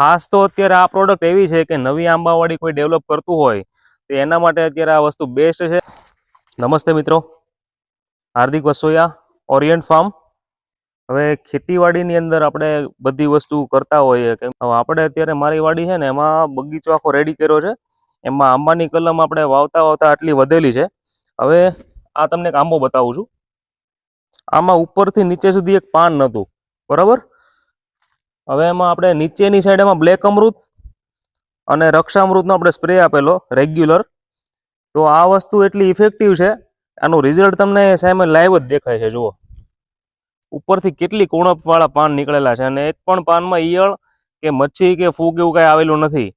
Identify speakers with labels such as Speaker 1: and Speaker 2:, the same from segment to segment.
Speaker 1: ખાસ તો અત્યારે આ પ્રોડક્ટ એવી છે કે નવી આંબાવાડી કોઈ ડેવલપ કરતું હોય, તો એના માટે અત્યારે આ વસ્તુ બેસ્ટ છે. નમસ્તે મિત્રો. Hardik Vasoya, Orient farm. હવે ખેતીવાડીની અંદર આપણે બધી વસ્તુ કરતા હોઈએ કે આપણે અત્યારે મારી વાડી છે ને, એમાં બગીચો આખો રેડી કર્યો છે. એમાં આંબાની કલમ આપણે વાવતા વાવતા આટલી વધેલી છે. હવે આ તમને એક આંબો બતાવું છું. આમાં ઉપરથી નીચે સુધી એક પાન નહોતું બરાબર? હવે એમાં આપણે નીચેની સાઈડ એમાં બ્લેક અમૃત અને રક્ષામૃતનો આપણે સ્પ્રે આપેલો રેગ્યુલર તો આ વસ્તુ એટલી ઇફેક્ટિવ છે, આનું રિઝલ્ટ તમને સામે લાઈવ જ દેખાય છે, જુઓ. ઉપરથી કેટલી કુણપવાળા પાન નીકળેલા છે, અને એક પણ પાનમાં ઈયળ કે મચ્છી કે ફૂગ એવું કાંઈ આવેલું નથી.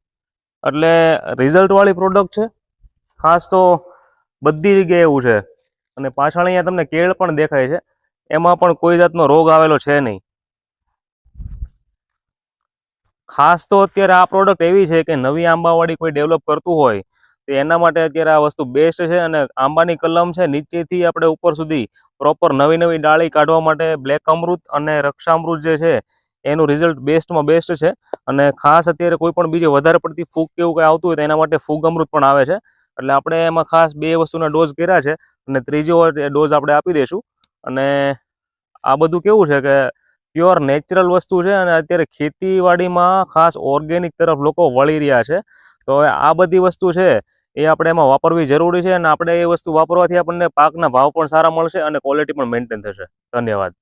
Speaker 1: એટલે રિઝલ્ટવાળી પ્રોડક્ટ છે. ખાસ તો બધી જગ્યાએ એવું છે. અને પાછળ અહીંયા તમને કેળ પણ દેખાય છે. એમાં પણ કોઈ જાતનો રોગ આવેલો છે નહીં. ખાસ તો અત્યારે આ પ્રોડક્ટ એવી છે કે નવી આંબાવાડી કોઈ ડેવલપ કરતું હોય, તો એના માટે અત્યારે આ વસ્તુ બેસ્ટ છે અને આંબાની કલમ છે નીચેથી આપણે ઉપર સુધી પ્રોપર નવી નવી ડાળી કાઢવા માટે બ્લેક અમૃત અને રક્ષામૃત જે છે, એનું રિઝલ્ટ બેસ્ટમાં બેસ્ટ છે. અને ખાસ અત્યારે કોઈ પણ બીજી વધારે પડતી ફૂગ કે એવું કંઈ આવતું હોય તો એના માટે ફૂગ અમૃત પણ આવે છે. એટલે આપણે એમાં ખાસ બે વસ્તુના ડોઝ કર્યા છે અને ત્રીજો ડોઝ આપણે આપી દઈશું. અને આ બધું કેવું છે કે પ્યોર નેચરલ વસ્તુ છે અને અત્યારે ખેતીવાડીમાં ખાસ ઓર્ગેનિક તરફ લોકો વળી રહ્યા છે. તો આ બધી વસ્તુ છે એ આપણે એમાં વાપરવી જરૂરી છે અને આપણે એ વસ્તુ વાપરવાથી આપણને પાકના ભાવ પણ સારા મળશે અને ક્વોલિટી પણ મેન્ટેન થશે. ધન્યવાદ.